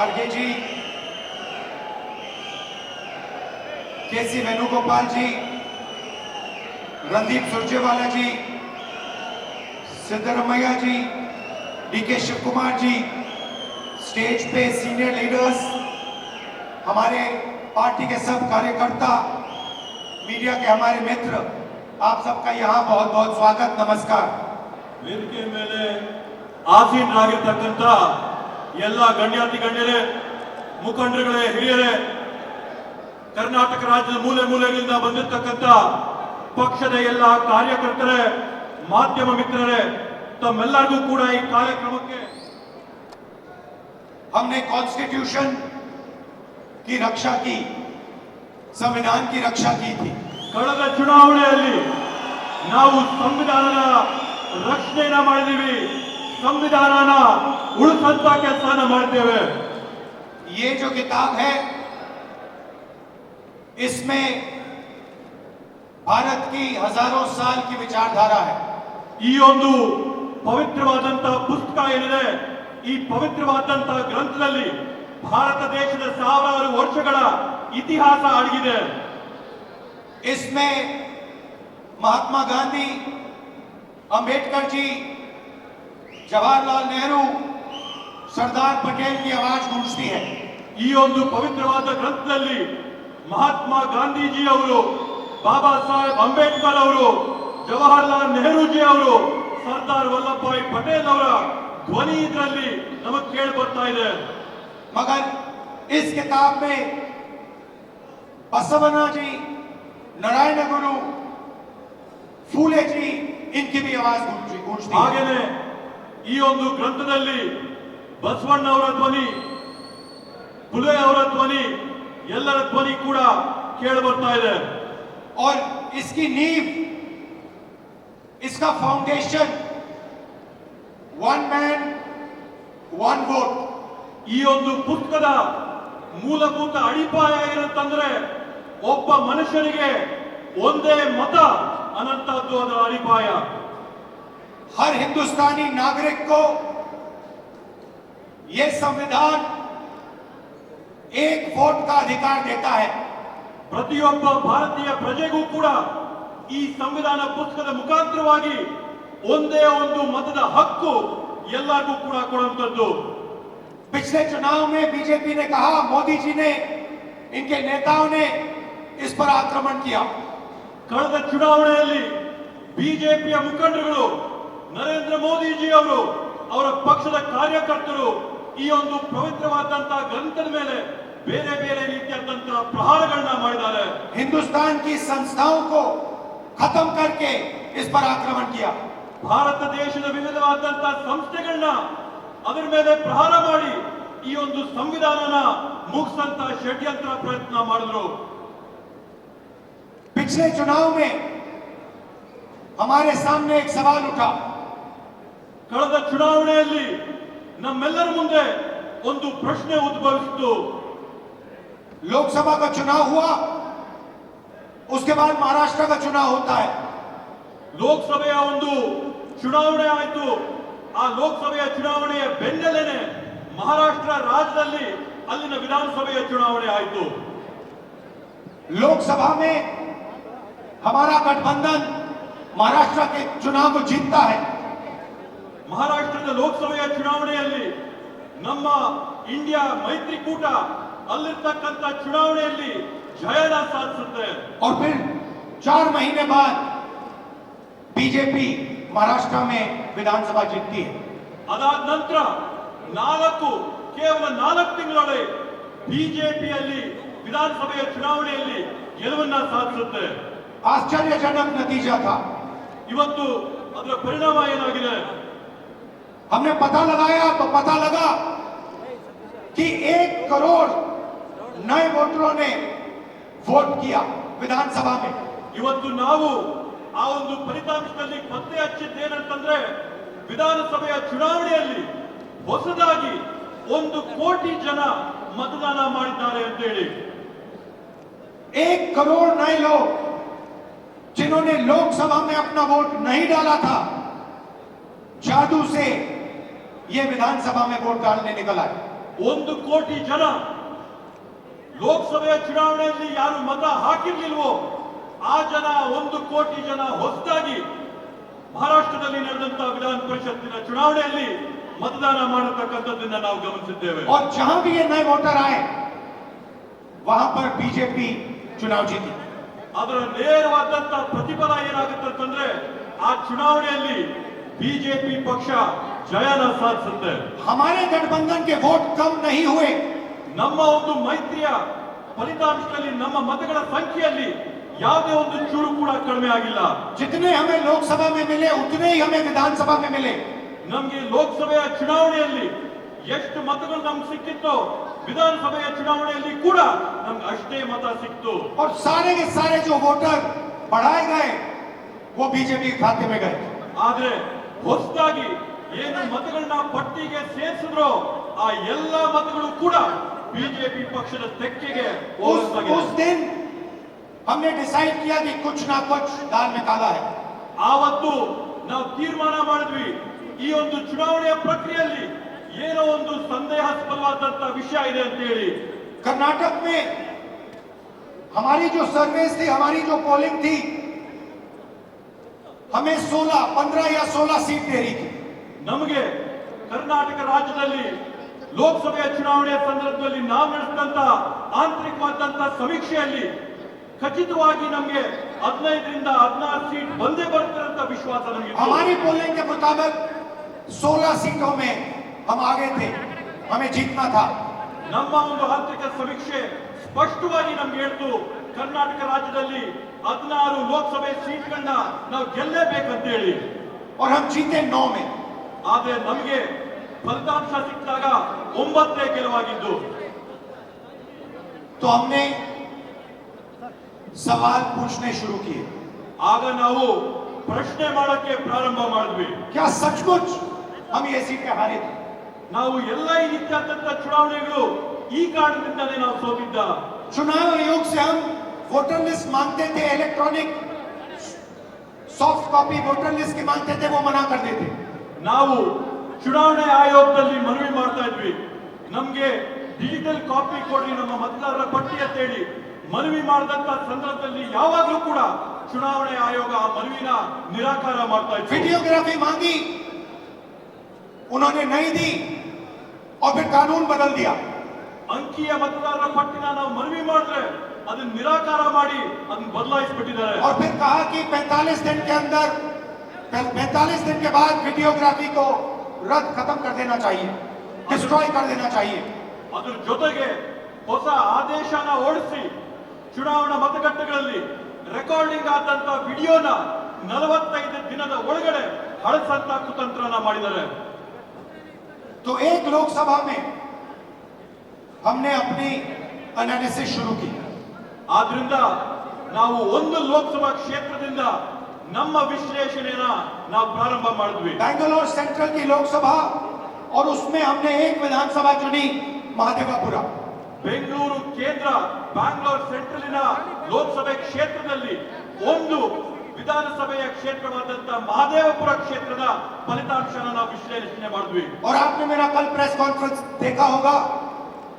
RK ji, KC Venugopal ji, Randeep Surjewala ji, Siddaramaiah ji D K Shiva Kumar ji, stage पे senior leaders, हमारे party के सब कार्यकर्ता, media के हमारे मित्र, आप सबका यहाँ बहुत बहुत स्वागत, नमस्कार। मेरे आप ही नागरिक ಎಲ್ಲ ಗಣ್ಯಾತಿ ಗಣ್ಯರೇ ಮುಖಂಡರುಗಳೇ ಹಿರಿಯರೇ ಕರ್ನಾಟಕ ರಾಜ್ಯದ ಮೂಲೆ ಮೂಲೆಗಳಿಂದ ಬಂದಿರತಕ್ಕಂಥ ಪಕ್ಷದ ಎಲ್ಲ ಕಾರ್ಯಕರ್ತರೇ ಮಾಧ್ಯಮ ಮಿತ್ರರೇ ತಮ್ಮೆಲ್ಲರಿಗೂ ಕೂಡ ಈ ಕಾರ್ಯಕ್ರಮಕ್ಕೆ हमने कॉन्स्टिट्यूशन की रक्षा की संविधान की रक्षा की थी ಕಳೆದ ಚುನಾವಣೆಯಲ್ಲಿ ನಾವು ಸಂವಿಧಾನದ ರಕ್ಷಣೆಯನ್ನ ಮಾಡಿದೀವಿ ಸಂವಿಧಾನನ ಉಳಿಸಂತ ಕೆಲಸನ ಮಾಡಿದ್ದೇವೆ ये जो किताब है इसमें भारत की हजारों साल की विचारधारा है ಈ ಒಂದು ಪವಿತ್ರವಾದಂತಹ ಪುಸ್ತಕ ಏನಿದೆ ಈ ಪವಿತ್ರವಾದಂತಹ ಗ್ರಂಥದಲ್ಲಿ ಭಾರತ ದೇಶದ ಸಾವಿರಾರು ವರ್ಷಗಳ ಇತಿಹಾಸ ಅಡಗಿದೆ इसमें महात्मा गांधी अंबेडकर जी ಜವಾಹರಲಾಲ್ ನೆಹರು ಸರ್ದಾರ್ ಪಟೇಲ್ಗೆ ಆವಾಜ್ ಗೂಡಿಸ್ತಿ ಹೈ ಈ ಒಂದು ಪವಿತ್ರವಾದ ಗ್ರಂಥದಲ್ಲಿ ಮಹಾತ್ಮ ಗಾಂಧೀಜಿ ಅವರು ಬಾಬಾ ಸಾಹೇಬ್ ಅಂಬೇಡ್ಕರ್ ಅವರು ಜವಾಹರ್ಲಾಲ್ ನೆಹರೂಜಿ ಅವರು ಸರ್ದಾರ್ ವಲ್ಲಭಭಾಯಿ ಪಟೇಲ್ ಅವರ ಧ್ವನಿ ಇದರಲ್ಲಿ ನಮಗೆ ಕೇಳಿ ಬರ್ತಾ ಇದೆ. ಮಗನ್ ಇಸ್ ಕಿತಾಬ್ ಮೇ ಬಸವನಾಜಿ ನಾರಾಯಣ ಗುರು ಫೂಲೆ ಜಿ ಇನ್ಕಿ ಭಿ ಆವಾಜ್ ಗೂಂಜಿ ने ಈ ಒಂದು ಗ್ರಂಥದಲ್ಲಿ ಬಸವಣ್ಣವರ ಧ್ವನಿ ಪುಲೆ ಅವರ ಧ್ವನಿ ಎಲ್ಲರ ಧ್ವನಿ ಕೂಡ ಕೇಳಿ ಬರ್ತಾ ಇದೆ और इसकी नींव इसका foundation one man one vote ಈ ಒಂದು ಪುಸ್ತಕದ ಮೂಲಭೂತ ಅಡಿಪಾಯ ಏನಂತಂದ್ರೆ ಒಬ್ಬ ಮನುಷ್ಯನಿಗೆ ಒಂದೇ ಮತ ಅನ್ನಂತಹದ್ದು ಅದರ ಅಡಿಪಾಯ हर हिंदुस्तानी नागरिक को यह संविधान एक वोट का अधिकार देता है ಪ್ರತಿಯೊಬ್ಬ ಭಾರತೀಯ ಪ್ರಜೆಗೂ ಕೂಡ ಈ ಸಂವಿಧಾನ ಪುಸ್ತಕದ ಮುಖಾಂತರವಾಗಿ ಒಂದೇ ಒಂದು ಮತದ ಹಕ್ಕು ಎಲ್ಲರಿಗೂ ಕೂಡ ಕೊಡುವಂಥದ್ದು पिछले चुनाव में बीजेपी ने कहा मोदी जी ने इनके नेताओं ने इस पर आक्रमण किया ಕಳೆದ ಚುನಾವಣೆಯಲ್ಲಿ ಬಿಜೆಪಿಯ ಮುಖಂಡರುಗಳು ನರೇಂದ್ರ ಮೋದಿಜಿ ಅವರು ಅವರ ಪಕ್ಷದ ಕಾರ್ಯಕರ್ತರು ಈ ಒಂದು ಪವಿತ್ರವಾದಂತಹ ಗ್ರಂಥದ ಮೇಲೆ ಬೇರೆ ಬೇರೆ ರೀತಿಯಾದಂತಹ ಪ್ರಹಾರಗಳನ್ನ ಮಾಡಿದ್ದಾರೆ हिंदुस्तान की संस्थाओं को खत्म करके इस पर आक्रमण किया ಭಾರತ ದೇಶದ ವಿವಿಧವಾದಂತಹ ಸಂಸ್ಥೆಗಳನ್ನ ಅದರ ಮೇಲೆ ಪ್ರಹಾರ ಮಾಡಿ ಈ ಒಂದು ಸಂವಿಧಾನನ ಮುಗಿಸಂತ ಷಡ್ಯಂತ್ರ ಪ್ರಯತ್ನ ಮಾಡಿದ್ರು पिछले चुनाव में हमारे सामने एक सवाल उठा ಕಳೆದ ಚುನಾವಣೆಯಲ್ಲಿ ನಮ್ಮೆಲ್ಲರ ಮುಂದೆ ಒಂದು ಪ್ರಶ್ನೆ ಉದ್ಭವಿಸಿತು लोकसभा का चुनाव हुआ उसके बाद महाराष्ट्र का चुनाव होता है ಲೋಕಸಭೆಯ ಒಂದು ಚುನಾವಣೆ ಆಯಿತು ಆ ಲೋಕಸಭೆಯ ಚುನಾವಣೆಯ ಬೆನ್ನಲ್ಲೇನೆ ಮಹಾರಾಷ್ಟ್ರ ರಾಜ್ಯದಲ್ಲಿ ಅಲ್ಲಿನ ವಿಧಾನಸಭೆಯ ಚುನಾವಣೆ ಆಯಿತು लोकसभा में हमारा गठबंधन महाराष्ट्र के चुनाव को जीतता है ಮಹಾರಾಷ್ಟ್ರದ ಲೋಕಸಭೆಯ ಚುನಾವಣೆಯಲ್ಲಿ ನಮ್ಮ ಇಂಡಿಯಾ ಮೈತ್ರಿಕೂಟ ಅಲ್ಲಿರ್ತಕ್ಕಂಥ ಚುನಾವಣೆಯಲ್ಲಿ ಜಯನ ಸಾಧಿಸುತ್ತೆ और फिर चार महीने बाद बीजेपी महाराष्ट्र में विधानसभा जीतती है ಅದಾದ ನಂತರ ನಾಲ್ಕು ಕೇವಲ ನಾಲ್ಕು ತಿಂಗಳೊಳಗೆ ಬಿಜೆಪಿಯಲ್ಲಿ ವಿಧಾನಸಭೆಯ ಚುನಾವಣೆಯಲ್ಲಿ ಗೆಲುವನ್ನ ಸಾಧಿಸುತ್ತೆ आश्चर्यजनक नतीजा था ಇವತ್ತು ಅದರ ಪರಿಣಾಮ ಏನಾಗಿದೆ हमने पता लगाया तो पता लगा कि एक करोड़ नए वोटरों ने वोट किया विधानसभा में ಇವತ್ತು ನಾವು ಆ ಒಂದು ಫಲಿತಾಂಶದಲ್ಲಿ ಪತ್ತೆ ಹಚ್ಚಿದ್ದೇನಂತಂದ್ರೆ ವಿಧಾನಸಭೆಯ ಚುನಾವಣೆಯಲ್ಲಿ ಹೊಸದಾಗಿ ಒಂದು ಕೋಟಿ ಜನ ಮತದಾನ ಮಾಡಿದ್ದಾರೆ ಅಂತೇಳಿ एक करोड़ नए लोग जिन्होंने लोकसभा में अपना वोट नहीं डाला था जादू से ये विधानसभा में वोट डालने निकल आए ಒಂದು ಕೋಟಿ ಜನ ಲೋಕಸಭೆಯ ಚುನಾವಣೆಯಲ್ಲಿ ಯಾರು ಮತ ಹಾಕಿರ್ಲಿಲ್ವೋ ಆ ಜನ ಒಂದು ಕೋಟಿ ಜನ ಹೊಸದಾಗಿ ಮಹಾರಾಷ್ಟ್ರದಲ್ಲಿ ನಡೆದಂತಹ ವಿಧಾನ ಪರಿಷತ್ತಿನ ಚುನಾವಣೆಯಲ್ಲಿ ಮತದಾನ ಮಾಡತಕ್ಕಂಥದ್ದನ್ನ ನಾವು ಗಮನಿಸಿದ್ದೇವೆ और जहां भी ये नए वोटर आए वहां पर बीजेपी चुनाव जीती ಅದರ ನೇರವಾದಂತ ಪ್ರತಿಫಲ ಏನಾಗುತ್ತೆ ಅಂತಂದ್ರೆ ಆ ಚುನಾವಣೆಯಲ್ಲಿ ಬಿಜೆಪಿ ಪಕ್ಷ ಜಯನ ಸಾಧಿಸುತ್ತೆ हमारे गठबंधन के वोट कम नहीं हुए ನಮ್ಮ ಒಂದು ಮೈತ್ರಿಯ ಫಲಿತಾಂಶದಲ್ಲಿ ನಮ್ಮ ಮತಗಳ ಸಂಖ್ಯೆಯಲ್ಲಿ ಯಾವುದೇ ಒಂದು ಚೂರು ಕೂಡ ಕಡಿಮೆ ಆಗಿಲ್ಲ जितने हमें लोकसभा में मिले उतने ही हमें विधानसभा में मिले ನಮ್ಗೆ ಲೋಕಸಭೆಯ ಚುನಾವಣೆಯಲ್ಲಿ ಎಷ್ಟು ಮತಗಳು ನಮ್ಗೆ ಸಿಕ್ಕಿತ್ತೋ ವಿಧಾನಸಭೆಯ ಚುನಾವಣೆಯಲ್ಲಿ ಕೂಡ ನಮ್ಗೆ ಅಷ್ಟೇ ಮತ ಸಿಕ್ತು और सारे के सारे जो वोटर बढ़ाए गए वो बीजेपी के खाते में गए ಆದ್ರೆ ಹೊಸದಾಗಿ ಏನು ಮತಗಳನ್ನ ಪಟ್ಟಿಗೆ ಸೇರಿಸಿದ್ರೋ ಆ ಎಲ್ಲ ಮತಗಳು ಕೂಡ ಬಿಜೆಪಿ ಪಕ್ಷದ ತೆಕ್ಕೆಗೆ उस ಹೋಗುತ್ತಾಗಿದೆ. उस दिन हमने डिसाइड किया कि कुछ ना कुछ दाल में काला है ಆವತ್ತು ನಾವು ತೀರ್ಮಾನ ಮಾಡಿದ್ವಿ ಈ ಒಂದು ಚುನಾವಣೆಯ ಪ್ರಕ್ರಿಯೆಯಲ್ಲಿ ಏನೋ ಒಂದು ಸಂದೇಹಾಸ್ಪದವಾದಂತ ವಿಷಯ ಇದೆ ಅಂತ ಹೇಳಿ कर्नाटक में हमारी जो सर्वेस थी हमारी जो पोलिंग थी हमें 16 15 या 16 सीट दे रही थी ನಮಗೆ ಕರ್ನಾಟಕ ರಾಜ್ಯದಲ್ಲಿ ಲೋಕಸಭೆಯ ಚುನಾವಣೆಯ ಸಂದರ್ಭದಲ್ಲಿ ನಾವು ನಡೆಸಿದಂತ ಆಂತರಿಕವಾದಂತ ಸಮೀಕ್ಷೆಯಲ್ಲಿ ಖಚಿತವಾಗಿ ನಮಗೆ ಹದಿನೈದರಿಂದ ಹದಿನಾರು ಸೀಟ್ ಬಂದೇ ಬರುತ್ತೆ ಅಂತ ವಿಶ್ವಾಸ ನಮಗೆ हमारी पोलिंग के मुताबिक 16 सीटों में हम आगे थे हमें जीतना था ನಮ್ಮ ಒಂದು ಆಂತರಿಕ ಸಮೀಕ್ಷೆ ಸ್ಪಷ್ಟವಾಗಿ ನಮ್ಗೆ ಹೇಳ್ತು ಕರ್ನಾಟಕ ರಾಜ್ಯದಲ್ಲಿ ಹದಿನಾರು ಲೋಕಸಭೆ ಸೀಟ್ಗಳನ್ನ ನಾವು ಗೆಲ್ಲೇಬೇಕಂತ ಹೇಳಿ और हम जीते नौ में ಆದ್ರೆ ನಮಗೆ ಫಲಿತಾಂಶ ಸಿಕ್ಕಿದಾಗ ಒಂಬತ್ತೇ ಗೆಲುವಾಗಿದ್ದು तो हमने सवाल पूछने शुरू किए ಆಗ ನಾವು ಪ್ರಶ್ನೆ ಮಾಡಕ್ಕೆ ಪ್ರಾರಂಭ ಮಾಡಿದ್ವಿ क्या सचमुच हम ये सीटें हारे थे ನಾವು ಎಲ್ಲ ಈ ರೀತಿಯಾದಂತ ಚುನಾವಣೆಗಳು ಈ ಕಾರಣದಿಂದಲೇ ನಾವು ಸೋತಿದ್ದ चुनाव आयोग से हम वोटर लिस्ट मांगते थे electronic soft copy voter list की मांगते थे वो मना कर देते ನಾವು ಚುನಾವಣೆ ಆಯೋಗದಲ್ಲಿ ಮನವಿ ಮಾಡ್ತಾ ಇದ್ವಿ ನಮ್ಗೆ ಡಿಜಿಟಲ್ ಕಾಪಿ ಕೊಡ್ರಿ ನಮ್ಮ ಮತದಾರರ ಪಟ್ಟಿ ಅಂತ ಹೇಳಿ ಮನವಿ ಮಾಡಿದಂತ ಸಂದರ್ಭದಲ್ಲಿ ಯಾವಾಗಲೂ ಕೂಡ ಚುನಾವಣೆ ಆಯೋಗ ಆ ಮನವಿನ ನಿರಾಕಾರ ಮಾಡ್ತಾ ಇತ್ತು वीडियोग्राफी मांगी उन्होंने नहीं दी और फिर कानून बदल दिया ಅಂಕಿಯ ಮತದಾರರ ಪಟ್ಟಿನ ನಾವು ಮನವಿ ಮಾಡಿದ್ರೆ ಅದನ್ನ ನಿರಾಕಾರ ಮಾಡಿ ಅದನ್ನ ಬದಲಾಯಿಸ್ಬಿಟ್ಟಿದ್ದಾರೆ और फिर कहा कि 45 दिन के अंदर 45 दिन के बाद वीडियोग्राफी को रद्द खत्म कर देना चाहिए डिस्ट्रॉय कर देना चाहिए ಅದ್ರ ಜೊತೆಗೆ ಹೊಸ ಆದೇಶನ ಓಡಿಸಿ ಚುನಾವಣಾ ಮತಗಟ್ಟೆಗಳಲ್ಲಿ ರೆಕಾರ್ಡಿಂಗ್ ಆದಂತ ವಿಡಿಯೋನ ನಲವತ್ತೈದು ದಿನದ ಒಳಗಡೆ ಹಳಸಂತ ಕುತಂತ್ರನ ಮಾಡಿದ್ದಾರೆ तो एक लोकसभा में हमने अपनी एनालिसिस शुरू की ಆದ್ರಿಂದ ನಾವು ಒಂದು ಲೋಕಸಭಾ ಕ್ಷೇತ್ರದಿಂದ ನಮ್ಮ ವಿಶ್ಲೇಷಣೆನ ನಾವು ಪ್ರಾರಂಭ ಮಾಡಿದ್ವಿ बैंगलोर सेंट्रल की लोकसभा और उसमें हमने एक विधानसभा चुनी महादेवापुरा ಬೆಂಗಳೂರು ಕೇಂದ್ರ ಬ್ಯಾಂಗ್ಳೂರ್ ಸೆಂಟ್ರಲಿನ ಲೋಕಸಭೆ ಕ್ಷೇತ್ರದಲ್ಲಿ ಒಂದು ವಿಧಾನಸಭೆಯ ಕ್ಷೇತ್ರವಾದಂತ ಮಹದೇವಪುರ ಕ್ಷೇತ್ರದ ಫಲಿತಾಂಶನ ನಾವು ವಿಶ್ಲೇಷಣೆ ಮಾಡಿದ್ವಿ और आपने मेरा कल प्रेस कॉन्फ्रेंस देखा होगा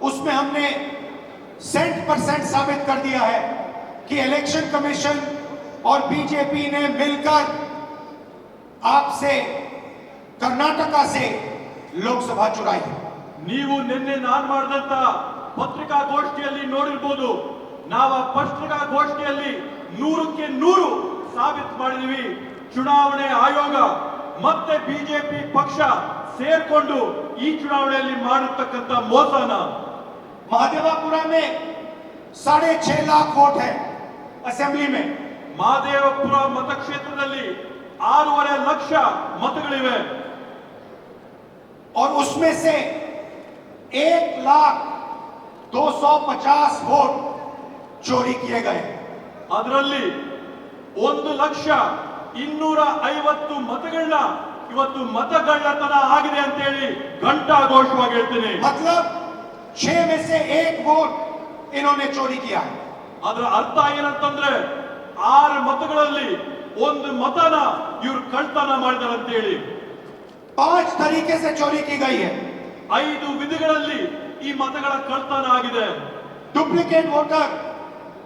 उसमें हमने सेंट परसेंट साबित कर दिया है कि इलेक्शन कमीशन और बीजेपी ने मिलकर आपसे कर्नाटका से लोकसभा चुराई है ನೀವು ನಿನ್ನೆ ನಾನ್ ಮಾಡಿದಂತ ಪತ್ರಿಕಾಗೋಷ್ಠಿಯಲ್ಲಿ ನೋಡಿರ್ಬೋದು ನಾವು ಆ ಪತ್ರಿಕಾಗೋಷ್ಠಿಯಲ್ಲಿ ನೂರಕ್ಕೆ ನೂರು ಸಾಬೀತು ಮಾಡಿದೀವಿ ಚುನಾವಣೆ ಆಯೋಗ ಮತ್ತೆ ಬಿಜೆಪಿ ಪಕ್ಷ ಸೇರ್ಕೊಂಡು ಈ ಚುನಾವಣೆಯಲ್ಲಿ ಮಾಡಿರ್ತಕ್ಕಂಥ ಮೋಸನ महादेवापुरा में साढ़े छह लाख वोट है असेंबली में ಮಹದೇವಪುರ ಮತಕ್ಷೇತ್ರದಲ್ಲಿ ಆರೂವರೆ ಲಕ್ಷ ಮತಗಳಿವೆ और उसमें से एक लाख दो सौ पचास वोट चोरी किए गए ಅದರಲ್ಲಿ ಒಂದು ಲಕ್ಷ ಇನ್ನೂರ ಐವತ್ತು ಮತಗಳನ್ನ ಇವತ್ತು ಮತಗಳ್ಳತನ ಆಗಿದೆ ಅಂತ ಹೇಳಿ ಘಂಟಾಘೋಷವಾಗಿ ಹೇಳ್ತೀನಿ मतलब छह में से एक वोट इन्होंने चोरी किया है ಅದರ ಅರ್ಥ ಏನಂತಂದ್ರೆ ಆರು ಮತಗಳಲ್ಲಿ ಒಂದು ಮತನ ಇವರು ಕಳ್ತನ ಮಾಡಿದಾರೆ ಅಂತ ಹೇಳಿ ಪಾಂಚ್ ತರೀಕೆ ಸೆ ಚೋರಿ ಕಿ ಗೈ ಹೈ ಐದು ವಿಧಗಳಲ್ಲಿ ಈ ಮತಗಳ ಕಳ್ತನ ಆಗಿದೆ. ಡುಪ್ಲಿಕೇಟ್ ವೋಟರ್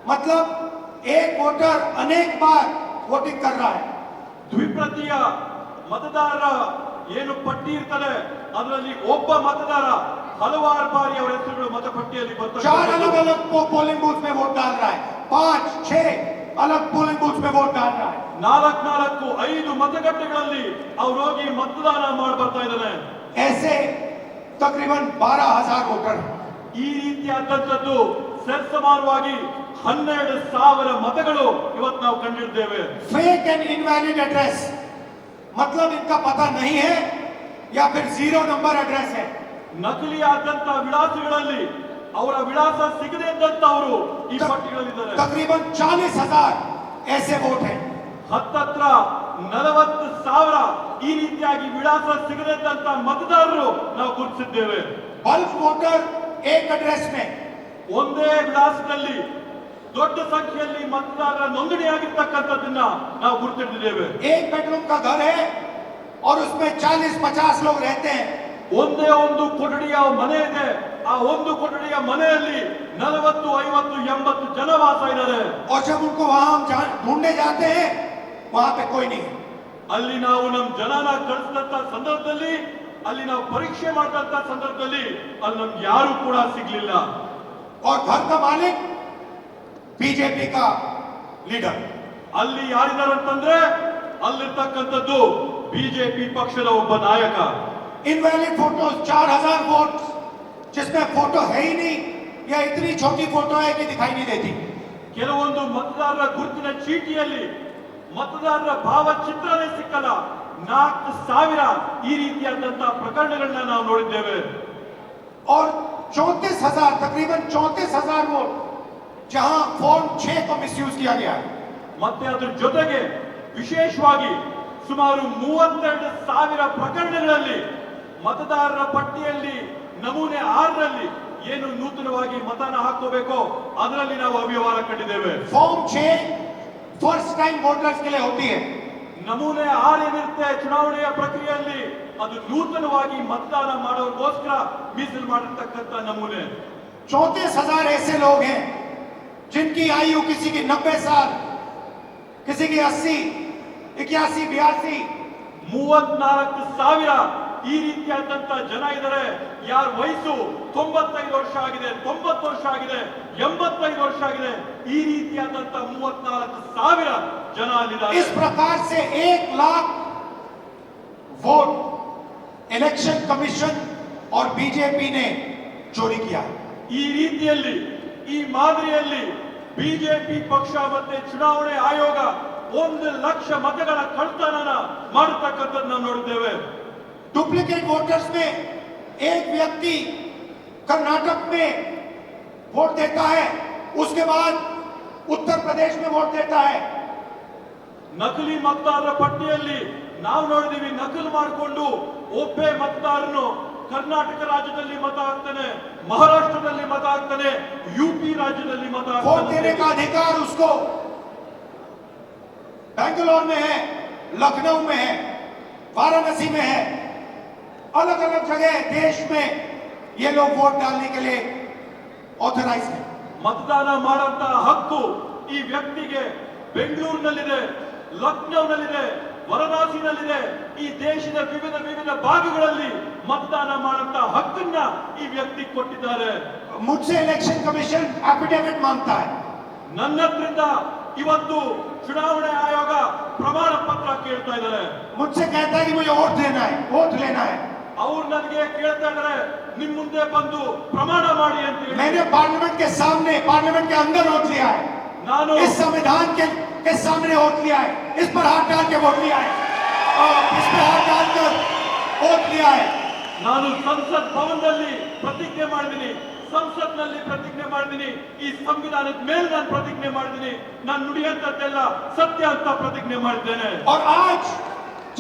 ಮತ್ಲಬ್ ಏಕ್ ವೋಟರ್ ಅನೇಕ ಬಾರ್ ವೋಟಿಂಗ್ ಕರ್ ರಹಾ ಹೈ ದ್ವಿಪ್ರತಿಯ ಮತದಾರ ಏನು ಪಟ್ಟಿ ಇರ್ತದೆ ಅದರಲ್ಲಿ ಒಬ್ಬ ಮತದಾರ ಹಲವಾರು ಬಾರಿ ಅವರ ಹೆಸರುಗಳು ಮತಪಟ್ಟಿಯಲ್ಲಿ ಬರ್ತಾರೆ ಪೋಲಿಂಗ್ ಬೂತ್ ಮೇ ವೋಟ್ ಡಾಲ್ ರಹಾ ಹೈ ಪಾಂಚ್ 6 अलग पोलिंग बूथ में वोट डाल रहा है ನಾಲ್ಕು ನಾಲ್ಕು ಐದು ಮತಗಟ್ಟೆಗಳಲ್ಲಿ ಅವ್ರು ಹೋಗಿ ಮತದಾನ ಮಾಡಿ ಬರ್ತಾ ಇದ್ದಾನೆ ऐसे तकरीबन बारह हजार वोटर हैं। ಈ ರೀತಿಯಾದಂಥದ್ದು ಸರಿಸಮಾನವಾಗಿ ಹನ್ನೆರಡು ಸಾವಿರ ಮತಗಳು ಇವತ್ತು ನಾವು ಕಂಡಿದ್ದೇವೆ फेक एंड इनवैलिड एड्रेस मतलब इनका पता नहीं है या फिर जीरो नंबर एड्रेस है ನಕಲಿಯಾದಂತ ವಿಳಾಸಗಳಲ್ಲಿ ಅವರ ವಿಳಾಸ ಸಿಗದೆ ಇದ್ದಂತವರು ಈ ಪಟ್ಟಿಗಳಲ್ಲಿದ್ದಾರೆ तकरीबन चालीस हजार ऐसे वोट हैं ಹತ್ತತ್ರ ನಲವತ್ತು ಸಾವಿರ ಈ ರೀತಿಯಾಗಿ ವಿಳಾಸ ಸಿಗದೆ ಇದ್ದಂತ ಮತದಾರರು ನಾವು ಗುರುತಿಸಿದ್ದೇವೆ बल्क वोटर एक एड्रेस में ಒಂದೇ ವಿಳಾಸದಲ್ಲಿ ದೊಡ್ಡ ಸಂಖ್ಯೆಯಲ್ಲಿ ಮತದಾರರ ನೋಂದಣಿಯಾಗಿರ್ತಕ್ಕಂಥದ್ದನ್ನ ನಾವು ಗುರುತಿಸಿದ್ದೇವೆ एक बेडरूम का घर है और उसमें चालीस पचास लोग रहते हैं ಒಂದೇ ಒಂದು ಕೊಠಡಿಯ ಮನೆ ಇದೆ ಆ ಒಂದು ಕೊಠಡಿಯ ಮನೆಯಲ್ಲಿ ನಲವತ್ತು ಐವತ್ತು ಎಂಬತ್ತು ಜನ ವಾಸ ಇದ್ದಾರೆ और जब उनको वहां हम जा- ढूंढने जाते हैं वहां पे कोई नहीं है। ಅಲ್ಲಿ ನಾವು ನಮ್ಮ ಜನನ ಕಳಿಸಿದಂತ ಸಂದರ್ಭದಲ್ಲಿ ಅಲ್ಲಿ ನಾವು ಪರೀಕ್ಷೆ ಮಾಡಿದಂತ ಸಂದರ್ಭದಲ್ಲಿ ಅಲ್ಲಿ ನಮ್ಗೆ ಯಾರು ಕೂಡ ಸಿಗ್ಲಿಲ್ಲ और घर का मालिक बीजेपी का लीडर ಅಲ್ಲಿ ಯಾರಿದ್ದಾರೆ ಅಂತಂದ್ರೆ ಅಲ್ಲಿರ್ತಕ್ಕಂಥದ್ದು ಬಿಜೆಪಿ ಪಕ್ಷದ ಒಬ್ಬ ನಾಯಕ इनवैलिड फोटोज चार हजार वोट जिसमें फोटो है ही नहीं या इतनी छोटी फोटो है कि दिखाई नहीं देती ಕೆಲವೊಂದು ಮತದಾರರ ಗುರುತಿನ ಚೀಟಿಯಲ್ಲಿ ಮತದಾರರ ಭಾವಚಿತ್ರನೇ ಸಿಕ್ಕಲ್ಲ ನಾಲ್ಕು ಸಾವಿರ ಈ ರೀತಿಯಾದಂತಹ ಪ್ರಕರಣಗಳನ್ನ ನಾವು ನೋಡಿದ್ದೇವೆ और चौंतीस हजार तकरीबन चौंतीस हजार वोट जहां फॉर्म छह को मिसयूज किया गया है ಮತ್ತೆ ಅದ್ರ ಜೊತೆಗೆ ವಿಶೇಷವಾಗಿ ಸುಮಾರು ಮೂವತ್ತೆರಡು ಸಾವಿರ ಪ್ರಕರಣಗಳಲ್ಲಿ ಮತದಾರರ ಪಟ್ಟಿಯಲ್ಲಿ ನಮೂನೆ ಆರರಲ್ಲಿ ಏನು ನೂತನವಾಗಿ ಮತನ ಹಾಕೋಬೇಕೋ ಅದರಲ್ಲಿ ನಾವು ಅವ್ಯವಹಾರ ಕಂಡಿದ್ದೇವೆ फॉर्म छह फर्स्ट टाइम वोटर्स के लिए होती है ನಮೂನೆ ಆರ್ ಏನಿರುತ್ತೆ ಚುನಾವಣೆಯ ಪ್ರಕ್ರಿಯೆಯಲ್ಲಿ ಅದು ನೂತನವಾಗಿ ಮತದಾನ ಮಾಡೋರ್ಗೋಸ್ಕರ ಮೀಸಲು ಮಾಡಿರ್ತಕ್ಕಂಥ ನಮೂನೆ चौंतीस हजार ऐसे लोग हैं जिनकी आयु किसी की नब्बे साल किसी की अस्सी इक्यासी बयासी ಮೂವತ್ನಾಲ್ಕು ಸಾವಿರ ಈ ರೀತಿಯಾದಂತ ಜನ ಇದ್ದಾರೆ ಯಾರ ವಯಸ್ಸು ತೊಂಬತ್ತೈದು ವರ್ಷ ಆಗಿದೆ ತೊಂಬತ್ತು ವರ್ಷ ಆಗಿದೆ ಎಂಬತ್ತೈದು ವರ್ಷ ಆಗಿದೆ ಈ ರೀತಿಯಾದಂತ ಮೂವತ್ನಾಲ್ಕು ಸಾವಿರ ಜನ ಅಲ್ಲಿದ್ದಾರೆ इस प्रकार से एक लाख वोट इलेक्शन कमीशन और बीजेपी ने चोरी किया है ಈ ರೀತಿಯಲ್ಲಿ ಈ ಮಾದರಿಯಲ್ಲಿ ಬಿಜೆಪಿ ಪಕ್ಷ ಮತ್ತೆ ಚುನಾವಣೆ ಆಯೋಗ ಒಂದು ಲಕ್ಷ ಮತಗಳ ಕಳ್ತನನ ಮಾಡತಕ್ಕಂಥದ್ದು ನಾವು ನೋಡಿದ್ದೇವೆ डुप्लीकेट वोटर्स में एक व्यक्ति कर्नाटक में वोट देता है उसके बाद उत्तर प्रदेश में वोट देता है ನಕಲಿ ಮತದಾರರ ಪಟ್ಟಿಯಲ್ಲಿ ನಾವು ನೋಡಿದೀವಿ ನಕಲು ಮಾಡಿಕೊಂಡು ಒಬ್ಬೇ ಮತದಾರನು ಕರ್ನಾಟಕ ರಾಜ್ಯದಲ್ಲಿ ಮತ ಹಾಕ್ತಾನೆ ಮಹಾರಾಷ್ಟ್ರದಲ್ಲಿ ಮತ ಹಾಕ್ತಾನೆ ಯುಪಿ ರಾಜ್ಯದಲ್ಲಿ ಮತ वोट देने ಹಾಕ್ತಾನೆ का अधिकार उसको बेंगलोर में है लखनऊ में है वाराणसी में है अलग अलग जगह देश में ये लोग वोट डालने के लिए ऑथराइज है ಮತದಾನ ಮಾಡುವಂತ ಹಕ್ಕು ಈ ವ್ಯಕ್ತಿಗೆ ಬೆಂಗಳೂರಿನಲ್ಲಿದೆ ಲಕ್ನೌನಲ್ಲಿದೆ ವಾರಣಾಸಿನಲ್ಲಿದೆ ಈ ದೇಶದ ವಿವಿಧ ವಿವಿಧ ಭಾಗಗಳಲ್ಲಿ ಮತದಾನ ಮಾಡುವಂತ ಹಕ್ಕನ್ನ ಈ ವ್ಯಕ್ತಿ ಕೊಟ್ಟಿದ್ದಾರೆ मुझसे इलेक्शन कमीशन एफिडेविट मांगता है ನನ್ನ ಹತ್ರಿಂದ ಇವತ್ತು ಚುನಾವಣೆ ಆಯೋಗ ಪ್ರಮಾಣ ಪತ್ರ ಕೇಳ್ತಾ ಇದ್ದಾರೆ मुझसे कहता है कि मुझे वोट देना है वोट लेना है ಅವ್ರು ನನಗೆ ಕೇಳ್ತಾ ಇದ್ದಾರೆ ನಿಮ್ ಮುಂದೆ ಬಂದು ಪ್ರಮಾಣ ಮಾಡಿ ಅಂತ ಹೇಳಿ मैंने पार्लियामेंट के सामने पार्लियामेंट के अंदर वोट लिया है ನಾನು इस संविधान के, के सामने वोट लिया है इस पर हाथ डाल के वोट लिया है और इस पर हाथ डालकर वोट लिया है ನಾನು ಸಂಸತ್ ಭವನದಲ್ಲಿ ಪ್ರತಿಜ್ಞೆ ಮಾಡಿದ್ದೀನಿ ಸಂಸತ್ನಲ್ಲಿ ಪ್ರತಿಜ್ಞೆ ಮಾಡಿದ್ದೀನಿ ಈ ಸಂವಿಧಾನದ ಮೇಲೆ ನಾನು ಪ್ರತಿಜ್ಞೆ ಮಾಡಿದ್ದೀನಿ ನಾನು ನುಡಿಯಂತದ್ದೆಲ್ಲ ಸತ್ಯ ಅಂತ ಪ್ರತಿಜ್ಞೆ ಮಾಡಿದ್ದೇನೆ और आज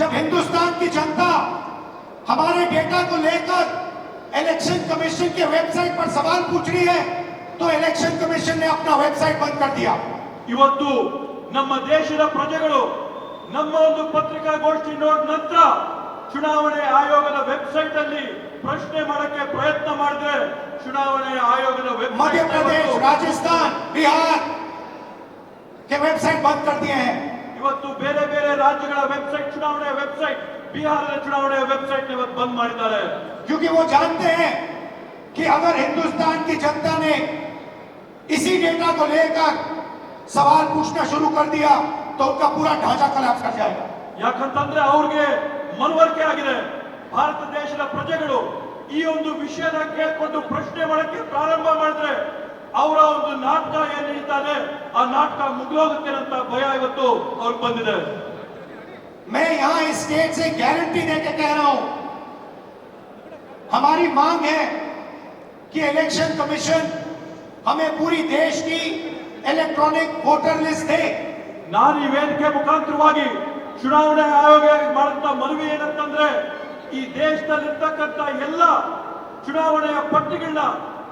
जब हिंदुस्तान की जनता हमारे डेटा को लेकर इलेक्शन कमीशन के वेबसाइट पर सवाल पूछ रही है तो इलेक्शन कमीशन ने अपना वेबसाइट बंद कर दिया ಇವತ್ತು ನಮ್ಮ ದೇಶದ ಪ್ರಜೆಗಳು ನಮ್ಮ ಒಂದು ಪತ್ರಿಕಾಗೋಷ್ಠಿ ನೋಡಿದ ನಂತರ ಚುನಾವಣೆ ಆಯೋಗದ ವೆಬ್ಸೈಟ್ ಅಲ್ಲಿ ಪ್ರಶ್ನೆ ಮಾಡಕ್ಕೆ ಪ್ರಯತ್ನ ಮಾಡಿದ್ರೆ ಚುನಾವಣೆ ಆಯೋಗದ website मध्य ನ प्रदेश ಇವತ್ತು- राजस्थान बिहार के वेबसाइट बंद कर दिए हैं ಇವತ್ತು ಬೇರೆ ಬೇರೆ ರಾಜ್ಯಗಳ ವೆಬ್ಸೈಟ್ ಚುನಾವಣೆ ವೆಬ್ಸೈಟ್ ಬಿಹಾರದ ಚುನಾವಣೆ ವೆಬ್ಸೈಟ್ ಇವತ್ತು ಬಂದ್ ಮಾಡಿದ್ದಾರೆ क्योंकि वो जानते हैं कि अगर हिंदुस्तान की जनता ने इसी डेटा को लेकर सवाल पूछना शुरू कर दिया तो उनका पूरा ढांचा कलाप कर जाएगा ಯಾಕಂತಂದ್ರೆ ಅವ್ರಿಗೆ ಮನವರಿಕೆ ಆಗಿದೆ ಭಾರತ ದೇಶದ ಪ್ರಜೆಗಳು ಈ ಒಂದು ವಿಷಯನ ಕೇಳ್ಕೊಂಡು ಪ್ರಶ್ನೆ ಮಾಡಕ್ಕೆ ಪ್ರಾರಂಭ ಮಾಡಿದ್ರೆ ಅವರ ಒಂದು ನಾಟಕ ಏನ್ ನಡೀತಾನೆ ಆ ನಾಟಕ ಮುಗಿದೋಗುತ್ತೆ ಅಂತ ಭಯ ಇವತ್ತು ಅವ್ರಿಗೆ ಬಂದಿದೆ मैं यहां इस स्टेट से गारंटी देके कह रहा हूं हमारी मांग है कि इलेक्शन कमीशन हमें पूरी देश की इलेक्ट्रॉनिक वोटर लिस्ट दे ನಾನು ಈ ವೇದಿಕೆ ಮುಖಾಂತರವಾಗಿ ಚುನಾವಣೆ ಆಯೋಗ ಮಾಡುತ್ತ ಮನವಿ ಏನಂತಂದ್ರೆ ಈ ದೇಶದಲ್ಲಿರ್ತಕ್ಕಂಥ ಎಲ್ಲ ಚುನಾವಣೆಯ ಪಟ್ಟಿಗಳನ್ನ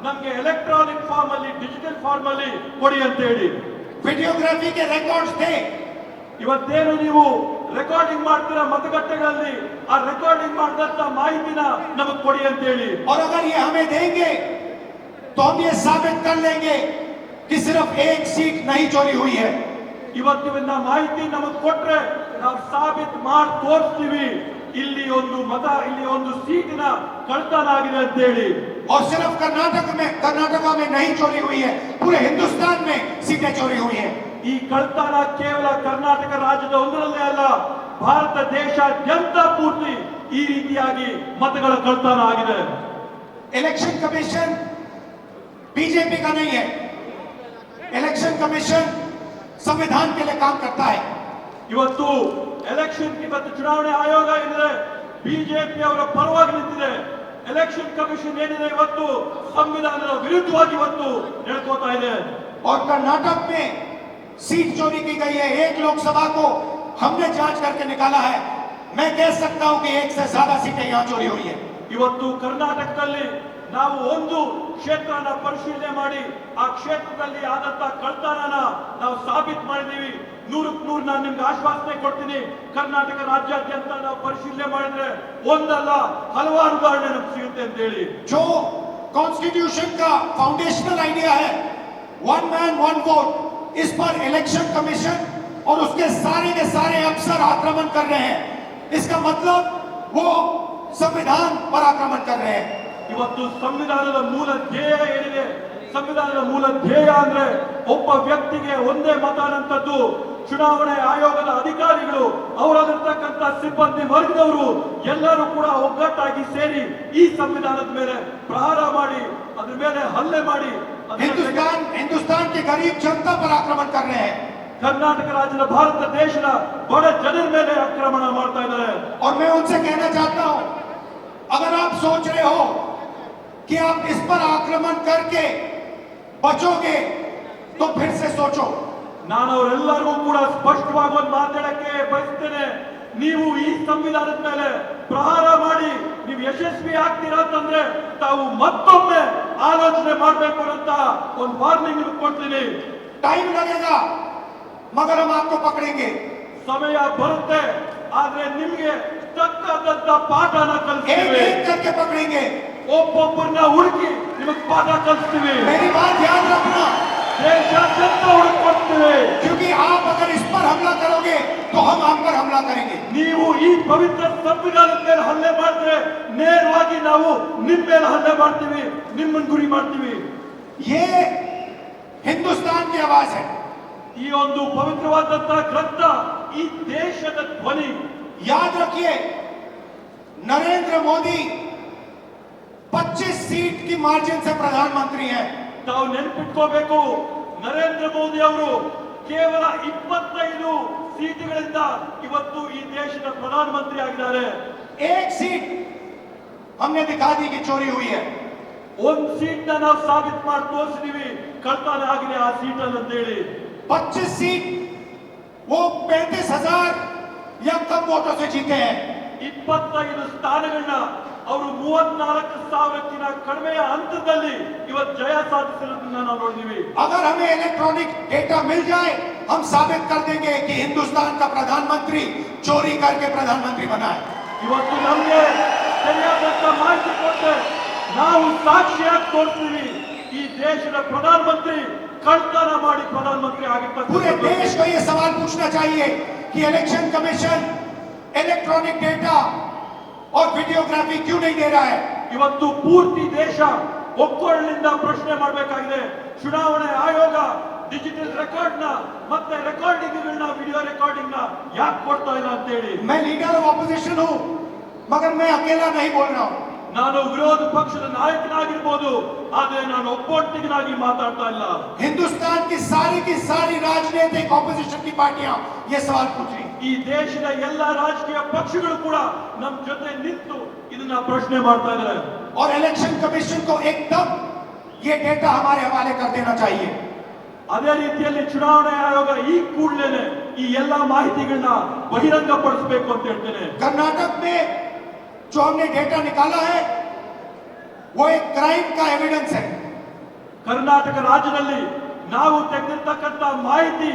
ನಮ್ಗೆ ಎಲೆಕ್ಟ್ರಾನಿಕ್ ಫಾರ್ಮ್ ಅಲ್ಲಿ ಡಿಜಿಟಲ್ ಫಾರ್ಮ್ ಅಲ್ಲಿ ಕೊಡಿ ಅಂತ ಹೇಳಿ वीडियोग्राफी के रिकॉर्ड्स दे ಇವತ್ತೇನು ನೀವು ರೆಕಾರ್ಡಿಂಗ್ ಮಾಡ್ತೀರಾ ಮತಗಟ್ಟೆಗಳಲ್ಲಿ ಆ ರೆಕಾರ್ಡಿಂಗ್ ಮಾಡಿದಂತ ಮಾಹಿತಿನ ನಮಗ್ ಕೊಡಿ ಅಂತ ಹೇಳಿ और अगर ये हमें देंगे तो हम ये साबित कर लेंगे कि सिर्फ एक सीट नहीं चोरी हुई है ಇವತ್ತು ಇವನ್ನ ಮಾಹಿತಿ ನಮಗ್ ಕೊಟ್ರೆ ನಾವು ಸಾಬೀತ್ ಮಾಡಿ ತೋರಿಸ್ತೀವಿ ಇಲ್ಲಿ ಒಂದು ಮತ ಇಲ್ಲಿ ಒಂದು ಸೀಟಿನ ಕಳ್ತನ ಆಗಿದೆ ಅಂತ ಹೇಳಿ और सिर्फ कर्नाटक में कर्नाटका में नहीं चोरी हुई है पूरे हिंदुस्तान में सीटें चोरी हुई है ಈ ಕಳ್ತನ ಕೇವಲ ಕರ್ನಾಟಕ ರಾಜ್ಯದ ಒಂದರಲ್ಲೇ ಅಲ್ಲ ಭಾರತ ದೇಶಾದ್ಯಂತ ಪೂರ್ತಿ ಈ ರೀತಿಯಾಗಿ ಮತಗಳ ಕಳ್ತನ ಆಗಿದೆ इलेक्शन कमीशन बीजेपी का नहीं है इलेक्शन कमीशन संविधान के लिए काम करता है ಇವತ್ತು ಎಲೆಕ್ಷನ್ ಇವತ್ತು ಚುನಾವಣೆ ಆಯೋಗ ಏನಿದೆ ಬಿಜೆಪಿ ಅವರ ಪರವಾಗಿ ನಿಂತಿದೆ ಎಲೆಕ್ಷನ್ ಕಮಿಷನ್ ಏನಿದೆ ಇವತ್ತು ಸಂವಿಧಾನದ ವಿರುದ್ಧವಾಗಿ ಇವತ್ತು ನಡ್ಕೋತಾ ಇದೆ और कर्नाटक में सीट चोरी की गई है एक लोकसभा को हमने जांच करके निकाला है मैं कह सकता हूं कि एक से ज्यादा सीटें यहां चोरी हुई है ಇವತ್ತು ಕರ್ನಾಟಕದಲ್ಲಿ ನಾವು ಒಂದು ಕ್ಷೇತ್ರನ ಪರಿಶೀಲನೆ ಮಾಡಿ ಆ ಕ್ಷೇತ್ರದಲ್ಲಿ ಆದಂತ ಕಳ್ತನನ ನಾವು ಸಾಬೀತ್ ಮಾಡಿದೀವಿ ನೂರಕ್ಕೆ ನೂರು ನಾನು ನಿಮ್ಗೆ ಆಶ್ವಾಸನೆ ಕೊಡ್ತೀನಿ ಕರ್ನಾಟಕ ರಾಜ್ಯಾದ್ಯಂತ ನಾವು ಪರಿಶೀಲನೆ ಮಾಡಿದ್ರೆ ಒಂದಲ್ಲ ಹಲವಾರು ಉದಾಹರಣೆ ನಮ್ಗೆ ಸಿಗುತ್ತೆ ಅಂತ ಹೇಳಿ जो कॉन्स्टिट्यूशन का फाउंडेशनल आइडिया है वन मैन वन वोट इस पर इलेक्शन कमीशन और उसके सारे के सारे अफसर आक्रमण कर रहे हैं इसका मतलब वो संविधान पर आक्रमण कर रहे हैं ಇವತ್ತು ಸಂವಿಧಾನದ ಮೂಲ ಧ್ಯೇಯ ಏನಿದೆ ಸಂವಿಧಾನದ ಮೂಲ ಧ್ಯೇಯ ಅಂದ್ರೆ ಒಬ್ಬ ವ್ಯಕ್ತಿಗೆ ಒಂದೇ ಮತ ಅನ್ನಂಥದ್ದು ಚುನಾವಣೆ ಆಯೋಗದ ಅಧಿಕಾರಿಗಳು ಅವರಲ್ಲಿರ್ತಕ್ಕಂಥ ಸಿಬ್ಬಂದಿ ವರ್ಗದವರು ಎಲ್ಲರೂ ಕೂಡ ಒಗ್ಗಟ್ಟಾಗಿ ಸೇರಿ ಈ ಸಂವಿಧಾನದ ಮೇಲೆ ಪ್ರಹಾರ ಮಾಡಿ ಅದ್ರ ಮೇಲೆ ಹಲ್ಲೆ ಮಾಡಿ ಅದ್ರ ಜೊತೆಗೆ हिंदुस्तान हिंदुस्तान की गरीब जनता पर आक्रमण कर रहे हैं ಕರ್ನಾಟಕ ರಾಜ್ಯದ ಭಾರತ ದೇಶದ ಬಡ ಜನರ ಮೇಲೆ ಆಕ್ರಮಣ ಮಾಡ್ತಾ ಇದ್ದಾರೆ और मैं उनसे कहना चाहता हूं अगर आप सोच रहे हो कि आप इस पर आक्रमण करके बचोगे तो फिर से सोचो ನಾನು ಅವರೆಲ್ಲರಿಗೂ ಕೂಡ ಸ್ಪಷ್ಟವಾಗಿ ಒಂದು ಮಾತಾಡಕ್ಕೆ ಬಯಸ್ತೇನೆ ನೀವು ಈ ಸಂವಿಧಾನದ ಮೇಲೆ ಪ್ರಹಾರ ಮಾಡಿ ನೀವು ಯಶಸ್ವಿ ಆಗ್ತೀರಾ ಅಂತಂದ್ರೆ ತಾವು ಮತ್ತೊಮ್ಮೆ ಆಲೋಚನೆ ಮಾಡಬೇಕು ಅಂತ ಒಂದು ವಾರ್ನಿಂಗ್ ಕೊಡ್ತೀನಿ. ಟೈಮ್ ನಡೆಯದ. ಮಗನ ಮಾತು ಪಕಡೆಗೆ. ಸಮಯ ಬರುತ್ತೆ ಆದ್ರೆ ನಿಮ್ಗೆ ತಕ್ಕಂತ ಪಾಠನ ಕಲಿಸ್ತೀವಿ. ಪಕಡೆಗೆ? ಒಬ್ಬೊಬ್ಬರನ್ನ ಹುಡುಕಿ ನಿಮಗೆ ಪಾಠ ಕಲಿಸ್ತೀವಿ. हम आप पर हमला करेंगे ನೀವು ಈ ಪವಿತ್ರ ಸಂವಿಧಾನದ ಮೇಲೆ ಹಲ್ಲೆ ಮಾಡಿದ್ರೆ ನೇರವಾಗಿ ನಾವು ನಿಮ್ ಮೇಲೆ ಹಲ್ಲೆ ಮಾಡ್ತೀವಿ ನಿಮ್ಮನ್ನ ಗುರಿ ಮಾಡ್ತೀವಿ ये हिंदुस्तान की आवाज है ಈ ಒಂದು ಪವಿತ್ರವಾದಂತ ಗ್ರಂಥ ಈ ದೇಶದ ಧ್ವನಿ याद रखिए नरेंद्र मोदी 25 सीट की मार्जिन से प्रधानमंत्री हैं ತಾವು ನೆನಪಿಟ್ಕೋಬೇಕು ನರೇಂದ್ರ ಮೋದಿ ಅವರು ಕೇವಲ ಇಪ್ಪತ್ತೈದು ಸೀಟುಗಳಿಂದ ಇವತ್ತು ಈ ದೇಶದ ಪ್ರಧಾನಮಂತ್ರಿ ಆಗಿದ್ದಾರೆ एक सीट हमने दिखा दी कि चोरी हुई है ಒಂದ್ ಸೀಟ್ ನಾವು ಸಾಬೀತ್ ಮಾಡಿ ತೋರಿಸಿದೀವಿ ಕಳ್ತನ ಆಗಿದೆ ಆ ಸೀಟ್ ಅಂತ ಹೇಳಿ 25 सीट वो पैंतीस हजार या कम वोटों से जीते हैं ಇಪ್ಪತ್ತೈದು ಸ್ಥಾನಗಳನ್ನ ಅವರು ಮೂವತ್ನಾಲ್ಕು ಸಾವಿರಕ್ಕಿಂತ ಕಡಿಮೆಯ ಹಂತದಲ್ಲಿ ಇವತ್ತು ಜಯ ಸಾಧಿಸಿರೋದನ್ನ ನಾವು ನೋಡಿದೀವಿ अगर हमें इलेक्ट्रॉनिक डेटा मिल जाए हम साबित कर देंगे कि हिंदुस्तान का प्रधानमंत्री चोरी करके प्रधानमंत्री बना है ಇವತ್ತು ನಮ್ಗೆ ಸರಿಯಾದಂತ ಮಾಹಿತಿ ಕೊಟ್ಟೆ ನಾವು ಸಾಕ್ಷಿಯಾಗಿ ತೋರಿಸ್ತೀವಿ ಈ ದೇಶದ ಪ್ರಧಾನಮಂತ್ರಿ ಕಳ್ತನ ಮಾಡಿ ಪ್ರಧಾನಮಂತ್ರಿ पूरे ಆಗಿರ್ತಕ್ಕಂಥ देश को ये सवाल पूछना चाहिए कि इलेक्शन कमीशन इलेक्ट्रॉनिक डेटा और वीडियोग्राफी क्यों नहीं दे रहा है ಇವತ್ತು ಪೂರ್ತಿ ದೇಶ ಒಕ್ಕೊರಲಿಂದ ಪ್ರಶ್ನೆ ಮಾಡಬೇಕಾಗಿದೆ ಚುನಾವಣೆ ಆಯೋಗ ಡಿಜಿಟಲ್ ರೆಕಾರ್ಡ್ ನ ಮತ್ತೆ ರೆಕಾರ್ಡಿಂಗ್ ಗಳನ್ನ ವಿಡಿಯೋ ರೆಕಾರ್ಡಿಂಗ್ ನ ಯಾಕೆ ಕೊಡ್ತಾ ಇಲ್ಲ ಅಂತ ಹೇಳಿ मैं लीडर ऑफ ऑपोजिशन हूं मगर मैं अकेला नहीं बोल रहा हूं ನಾನು ವಿರೋಧ ಪಕ್ಷದ ನಾಯಕನಾಗಿರ್ಬೋದು ಆದ್ರೆ ನಾನು ಒಬ್ಬೊಟ್ಟಿಗನಾಗಿ ಮಾತಾಡ್ತಾ ಇಲ್ಲ हिंदुस्तान की सारी की सारी राजनीतिक ऑपोजिशन की पार्टियां ये सवाल पूछ रही ಈ ದೇಶದ ಎಲ್ಲ ರಾಜಕೀಯ ಪಕ್ಷಗಳು ಕೂಡ ನಮ್ ಜೊತೆ ನಿಂತು ಇದನ್ನ ಪ್ರಶ್ನೆ ಮಾಡ್ತಾ ಇದ್ದಾರೆ और इलेक्शन कमीशन को एकदम ये डेटा हमारे हवाले कर देना चाहिए ಅದೇ ರೀತಿಯಲ್ಲಿ ಚುನಾವಣೆ ಆಯೋಗ ಈ ಕೂಡಲೇ ಈ ಎಲ್ಲಾ ಮಾಹಿತಿಗಳನ್ನ ಬಹಿರಂಗ ಪಡಿಸಬೇಕು ಅಂತ ಹೇಳ್ತೇನೆ कर्नाटक में जो हमने डेटा निकाला है वो एक क्राइम का एविडेंस है ಕರ್ನಾಟಕ ರಾಜ್ಯದಲ್ಲಿ ನಾವು ತೆಗೆದಿರ್ತಕ್ಕಂತ ಮಾಹಿತಿ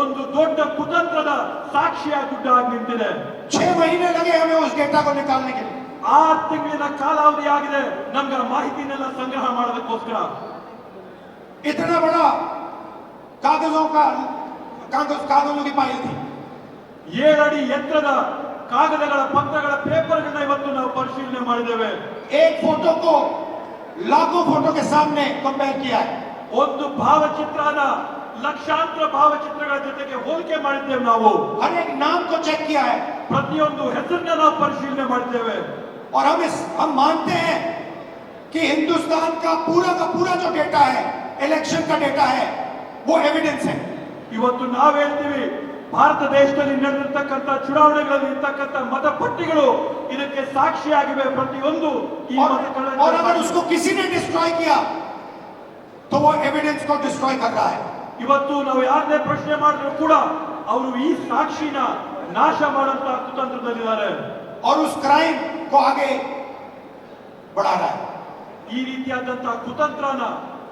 ಒಂದು ದೊಡ್ಡ ಕುತಂತ್ರದ ಸಾಕ್ಷಿಯ ಗುಡ್ಡ ಆಗಿ ನಿಂತಿದೆ छह महीने लगे हमें उस डेटा को निकालने के लिए ಆರು ತಿಂಗಳಿನ ಕಾಲಾವಧಿ ಆಗಿದೆ ನಮ್ಗೆ ಆ ಮಾಹಿತಿನೆಲ್ಲ ಸಂಗ್ರಹ ಮಾಡೋದಕ್ಕೋಸ್ಕರ इतना बड़ा कागजों का कागज कागजों की फाइल थी ಏಳಡಿ ಎತ್ತರದ ಕಾಗದಗಳ ಪತ್ರಗಳ ಪೇಪರ್ಗಳನ್ನ ಇವತ್ತು ನಾವು ಪರಿಶೀಲನೆ ಮಾಡಿದ್ದೇವೆ एक फोटो को लाखों फोटो के सामने कंपेयर किया है ಒಂದು ಭಾವಚಿತ್ರನ ಲಕ್ಷಾಂತರ ಭಾವಚಿತ್ರಗಳ ಜೊತೆಗೆ ಹೋಲಿಕೆ ಮಾಡಿದ್ದೇವೆ ನಾವು हर एक नाम को चेक किया है ಪ್ರತಿಯೊಂದು ಹೆಸರನ್ನ ನಾವು ಪರಿಶೀಲನೆ ಮಾಡಿದ್ದೇವೆ और हम इस हम मानते हैं कि हिंदुस्तान का पूरा का पूरा जो डेटा है इलेक्शन का डेटा है वो एविडेंस है ಇವತ್ತು ನಾವು ಹೇಳ್ತೀವಿ ಭಾರತ ದೇಶದಲ್ಲಿ ನಡೆದಿರ್ತಕ್ಕಂಥ ಚುನಾವಣೆಗಳಲ್ಲಿ ಇರ್ತಕ್ಕಂಥ ಮತಪಟ್ಟಿಗಳು ಇದಕ್ಕೆ ಸಾಕ್ಷಿಯಾಗಿವೆ ಪ್ರತಿಯೊಂದು ಈ और, ಮತಗಳ और अगर उसको किसी ने डिस्ट्रॉय किया तो वो एविडेंस को डिस्ट्रॉय कर रहा है ಇವತ್ತು ನಾವು ಯಾರನ್ನೇ ಪ್ರಶ್ನೆ ಮಾಡಿದ್ರು ಕೂಡ ಅವರು ಈ ಸಾಕ್ಷಿನ ನಾಶ ಮಾಡಂತ ಕುತಂತ್ರದಲ್ಲಿದ್ದಾರೆ और उस क्राइम को आगे बढ़ा रहा है ಈ ರೀತಿಯಾದಂತಹ ಕುತಂತ್ರನ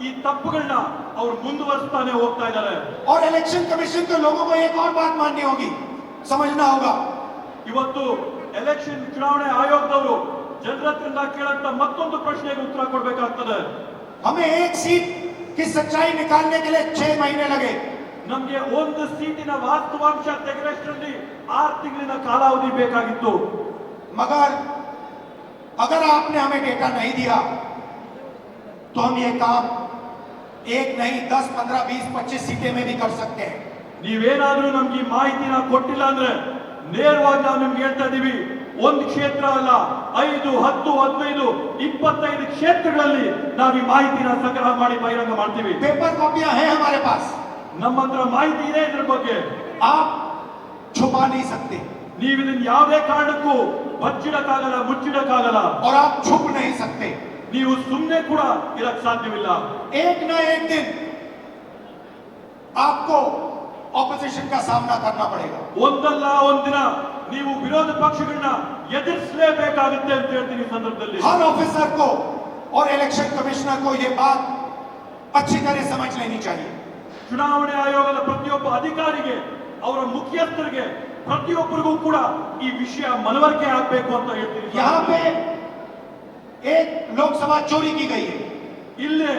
ಈ ತಪ್ಪುಗಳನ್ನ ಅವ್ರು ಮುಂದುವರಿಸ್ತಾನೆ ಹೋಗ್ತಾ ಇದ್ದಾರೆ और इलेक्शन कमीशन के लोगों को एक और बात माननी होगी समझना होगा ಇವತ್ತು ಎಲೆಕ್ಷನ್ ಚುನಾವಣೆ ಆಯೋಗದವರು ಜನರ ಹತ್ರದಿಂದ ಕೇಳಂತ ಮತ್ತೊಂದು ಪ್ರಶ್ನೆಗೆ ಉತ್ತರ ಕೊಡ್ಬೇಕಾಗ್ತದೆ हमें एक सीट की सच्चाई निकालने के लिए छह महीने लगे ನಮ್ಗೆ ಒಂದು ಸೀಟಿನ ವಾಸ್ತವಾಂಶ ತೆಗೆದಷ್ಟರಲ್ಲಿ ಆರು ತಿಂಗಳಿನ ಕಾಲಾವಧಿ ಬೇಕಾಗಿತ್ತು मगर अगर आपने हमें डेटा नहीं दिया तो हम ये काम एक नहीं दस पंद्रह बीस पच्चीस सीटें में भी कर सकते हैं ನೀವೇನಾದ್ರೂ ನಮ್ಗೆ ಈ ಮಾಹಿತಿನ ಕೊಟ್ಟಿಲ್ಲ ಅಂದ್ರೆ ನೇರವಾಗಿ ನಾವು ನಿಮ್ಗೆ ಹೇಳ್ತಾ ಇದೀವಿ ಒಂದು ಕ್ಷೇತ್ರ ಅಲ್ಲ ಐದು ಹತ್ತು ಹದಿನೈದು ಇಪ್ಪತ್ತೈದು ಕ್ಷೇತ್ರಗಳಲ್ಲಿ ನಾವು ಈ ಮಾಹಿತಿನ ಸಂಗ್ರಹ ಮಾಡಿ ಬಹಿರಂಗ ಮಾಡ್ತೀವಿ पेपर कॉपियां हैं हमारे पास ನಮ್ಮ ಹತ್ರ ಮಾಹಿತಿ ಇದೆ ಇದ್ರ ಬಗ್ಗೆ आप छुपा नहीं सकते ನೀವು ಇದನ್ನ ಯಾವುದೇ ಕಾರಣಕ್ಕೂ ಬಚ್ಚಿಡಕ್ಕಾಗಲ್ಲ ಮುಚ್ಚಿಡಕ್ಕಾಗಲ್ಲ और आप छुप नहीं सकते ನೀವು ಸುಮ್ಮನೆ ಕೂಡ ಇರಕ್ ಸಾಧ್ಯವಿಲ್ಲ एक न एक दिन आपको ऑपोजिशन का सामना करना पड़ेगा ಒಂದಲ್ಲ ಒಂದಿನ ನೀವು ವಿರೋಧ ಪಕ್ಷಗಳನ್ನ ಎದುರಿಸಲೇಬೇಕಾಗುತ್ತೆ ಅಂತ ಹೇಳ್ತೀನಿ ಈ ಸಂದರ್ಭದಲ್ಲಿ हर ऑफिसर को और इलेक्शन कमिश्नर को ये बात अच्छी तरह समझ लेनी चाहिए ಚುನಾವಣೆ ಆಯೋಗದ ಪ್ರತಿಯೊಬ್ಬ ಅಧಿಕಾರಿಗೆ ಅವರ ಮುಖ್ಯಸ್ಥರಿಗೆ ಪ್ರತಿಯೊಬ್ಬರಿಗೂ ಕೂಡ ಈ ವಿಷಯ ಮನವರಿಕೆ ಆಗ್ಬೇಕು ಅಂತ ಹೇಳ್ತೀನಿ यहाँ पे एक लोकसभा चोरी की गई है ಇಲ್ಲೇ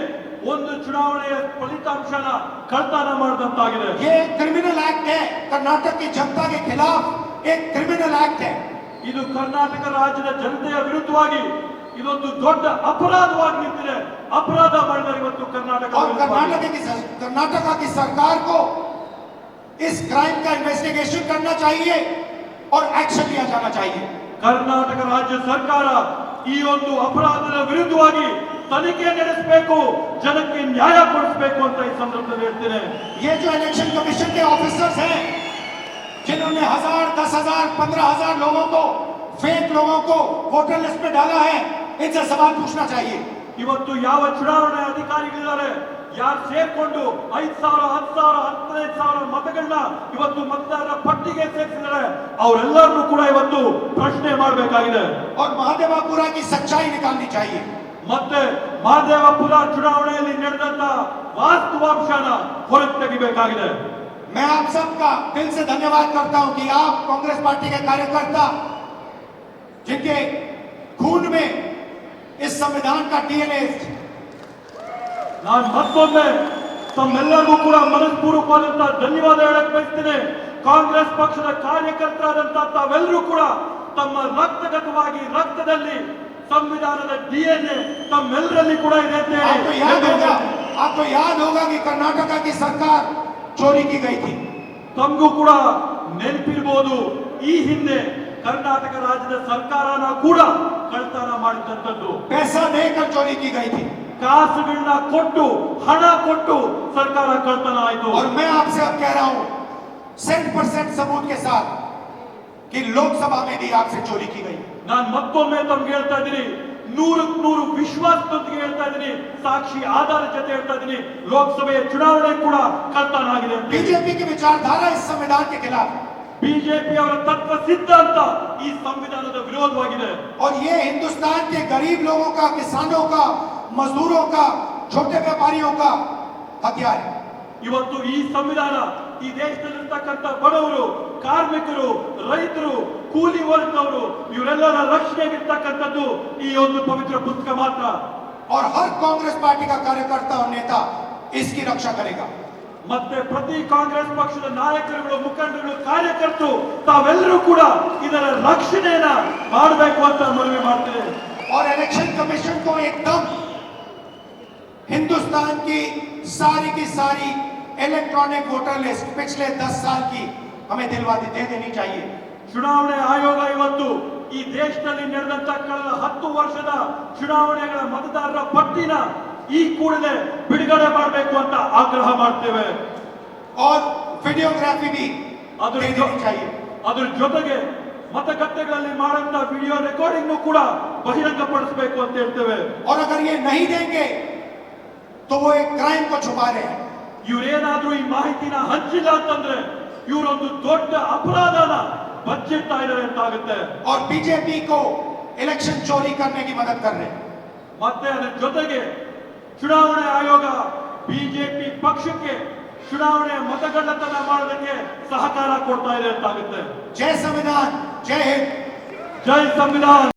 ಒಂದು ಚುನಾವಣೆಯ ಫಲಿತಾಂಶನ ಕಳ್ತನ ಮಾಡಿದಂತಾಗಿದೆ ये एक क्रिमिनल एक्ट है कर्नाटक की जनता के खिलाफ एक क्रिमिनल एक्ट है ಇದು ಕರ್ನಾಟಕ ರಾಜ್ಯದ ಜನತೆಯ ವಿರುದ್ಧವಾಗಿ ಇದೊಂದು ದೊಡ್ಡ ಅಪರಾಧವಾಗಿ ನಿಂತಿದೆ ಅಪರಾಧ ಮಾಡಿದ್ದಾರೆ ಇವತ್ತು ಕರ್ನಾಟಕ और ವಿರುದ್ಧವಾಗಿ. कर्नाटक की कर्नाटका की सरकार को इस क्राइम का इन्वेस्टिगेशन करना चाहिए और एक्शन लिया जाना चाहिए ಕರ್ನಾಟಕ ರಾಜ್ಯ ಸರ್ಕಾರ ಈ ಒಂದು ಅಪರಾಧದ ವಿರುದ್ಧವಾಗಿ ತನಿಖೆ ನಡೆಸಬೇಕು ಜನಕ್ಕೆ ನ್ಯಾಯ ಕೊಡಿಸಬೇಕು ಅಂತ ಈ ಸಂದರ್ಭದಲ್ಲಿ ಹೇಳ್ತೇನೆ ये जो इलेक्शन कमीशन के ऑफिसर्स हैं जिन्होंने हजार दस हजार पंद्रह हजार लोगों को फेक लोगों को वोटर लिस्ट में डाला है इनसे सवाल पूछना चाहिए ಇವತ್ತು ಯಾವ ಚುನಾವಣೆ ಅಧಿಕಾರಿಗಳಿದ್ದಾರೆ ಯಾರು ಸೇರ್ಕೊಂಡು ಐದ್ ಸಾವಿರ ಹತ್ತು ಸಾವಿರ ಹದಿನೈದು ಸಾವಿರ ಮತಗಳನ್ನ ಇವತ್ತು ಮತದಾರರ ಪಟ್ಟಿಗೆ ಸೇರಿಸಿದ್ದಾರೆ ಅವರೆಲ್ಲರನ್ನೂ ಕೂಡ ಇವತ್ತು ಪ್ರಶ್ನೆ ಮಾಡಬೇಕಾಗಿದೆ और महादेवापुरा की सच्चाई निकालनी चाहिए ಮತ್ತೆ ಮಹದೇವಪುರ ಚುನಾವಣೆಯಲ್ಲಿ ನಡೆದಂತ ವಾಸ್ತವಾಂಶನ ಹೊರಗೆ ತೆಗಿಬೇಕಾಗಿದೆ मैं आप सबका दिल से धन्यवाद करता हूं कि आप कांग्रेस पार्टी के कार्यकर्ता जिनके खून में इस संविधान का डीएनए ನಾನು ಮತ್ತೊಮ್ಮೆ ತಮ್ಮೆಲ್ಲರಿಗೂ ಕೂಡ ಮನಸ್ಪೂರ್ವಕವಾದಂತಹ ಧನ್ಯವಾದ ಹೇಳಕ್ ಬಯಸ್ತೇನೆ ಕಾಂಗ್ರೆಸ್ ಪಕ್ಷದ ಕಾರ್ಯಕರ್ತರಾದಂತಹ ತಾವೆಲ್ಲರೂ ಕೂಡ ತಮ್ಮ ರಕ್ತಗತವಾಗಿ ರಕ್ತದಲ್ಲಿ ಸಂವಿಧಾನದ ಡಿಎನ್ಎ ತಮ್ಮೆಲ್ಲರಲ್ಲಿ ಕೂಡ ಇದೆ ಅಂತ आपको याद होगा ಹೇಳಿ आपको याद होगा कि कर्नाटका की सरकार चोरी की गई थी ತಮಗೂ ಕೂಡ ನೆನಪಿರ್ಬೋದು ಈ ಹಿಂದೆ ಕರ್ನಾಟಕ ರಾಜ್ಯದ ಸರ್ಕಾರನ ಕೂಡ ಕಳ್ತನ ಮಾಡಿದಂಥದ್ದು पैसा देकर चोरी की गई थी ಕಾಸುಗಳನ್ನ ಕೊಟ್ಟು ಹಣ ಕೊಟ್ಟು ಸರ್ಕಾರ ಕಳ್ತನ ಆಯ್ತು और मैं आपसे अब कह रहा हूं सेंट परसेंट सबूत के साथ कि लोकसभा में भी आपसे चोरी की गई ನಾನು ಮತ್ತೊಮ್ಮೆ ತಮ್ಗೆ ಹೇಳ್ತಾ ಇದ್ದೀನಿ ನೂರಕ್ಕೆ ನೂರು ವಿಶ್ವಾಸದೊಂದಿಗೆ ಹೇಳ್ತಾ ಇದ್ದೀನಿ ಸಾಕ್ಷಿ ಆಧಾರ ಜೊತೆ ಹೇಳ್ತಾ ಇದ್ದೀನಿ ಲೋಕಸಭೆಯ ಚುನಾವಣೆ ಕೂಡ ಕಳ್ತನ ಆಗಿದೆ ಅಂತ बीजेपी की विचारधारा इस संविधान के खिलाफ है। ಬಿಜೆಪಿ ಅವರ ತತ್ವ ಸಿದ್ಧಾಂತ ಈ ಸಂವಿಧಾನದ ವಿರೋಧವಾಗಿದೆ और ये हिंदुस्तान के गरीब लोगों का किसानों का मजदूरों का छोटे व्यापारियों का हथियार है ಇವತ್ತು ಈ ಸಂವಿಧಾನ ಈ ದೇಶದಲ್ಲಿರ್ತಕ್ಕಂಥ ಬಡವರು ಕಾರ್ಮಿಕರು ರೈತರು ಕೂಲಿ ವರ್ಗದವರು ಇವರೆಲ್ಲರ ರಕ್ಷಣೆಗಿರ್ತಕ್ಕಂಥದ್ದು ಈ ಒಂದು ಪವಿತ್ರ ಪುಸ್ತಕ ಮಾತ್ರ और हर कांग्रेस पार्टी का कार्यकर्ता और नेता इसकी रक्षा करेगा ಮತ್ತೆ ಪ್ರತಿ ಕಾಂಗ್ರೆಸ್ ಪಕ್ಷದ ನಾಯಕರುಗಳು ಮುಖಂಡರು ಕಾರ್ಯಕರ್ತರು ತಾವೆಲ್ಲರೂ ಕೂಡ ಇದರ ರಕ್ಷಣೆಯನ್ನ ಮಾಡಬೇಕು ಅಂತ ಮನವಿ ಮಾಡ್ತೇನೆ और इलेक्शन कमीशन को एकदम हिंदुस्तान की सारी की सारी इलेक्ट्रॉनिक वोटर लिस्ट पिछले 10 साल की हमें दिलवा दे दे देनी चाहिए ಚುನಾವಣೆ ಆಯೋಗ ಇವತ್ತು ಈ ದೇಶದಲ್ಲಿ ನಡೆದಂತ ಕಳೆದ ಹತ್ತು ವರ್ಷದ ಚುನಾವಣೆಗಳ ಮತದಾರರ ಪಟ್ಟಿನ ಈ ಕೂಡಲೇ ಬಿಡುಗಡೆ ಮಾಡಬೇಕು ಅಂತ ಆಗ್ರಹ ಮಾಡ್ತೇವೆ और वीडियोग्राफी भी अदर दे जो- देनी चाहिए ಅದ್ರ ಜೊತೆಗೆ ಮತಗಟ್ಟೆಗಳಲ್ಲಿ ಮಾಡಂತ ವಿಡಿಯೋ ರೆಕಾರ್ಡಿಂಗ್ ಕೂಡ ಬಹಿರಂಗಪಡಿಸಬೇಕು ಅಂತ ಹೇಳ್ತೇವೆ और अगर ये नहीं देंगे तो वो एक क्राइम को छुपा रहे हैं ಇವ್ರೇನಾದ್ರೂ ಈ ಮಾಹಿತಿನ ಹಂಚಿಲ್ಲ ಅಂತಂದ್ರೆ ಇವರೊಂದು ದೊಡ್ಡ ಅಪರಾಧನ ಬಚ್ಚಿಡ್ತಾ ಇದ್ದಾರೆ ಅಂತ ಆಗುತ್ತೆ और बीजेपी को इलेक्शन चोरी करने की मदद कर रहे हैं ಮತ್ತೆ ಅದರ ಜೊತೆಗೆ ಚುನಾವಣೆ ಆಯೋಗ ಬಿಜೆಪಿ ಪಕ್ಷಕ್ಕೆ ಚುನಾವಣೆ ಮತಗಳ್ಳತನ ಮಾಡೋದಕ್ಕೆ ಸಹಕಾರ ಕೊಡ್ತಾ ಇದೆ ಅಂತ ಆಗುತ್ತೆ जय संविधान जय हिंद ಜೈ ಸಂವಿಧಾನ್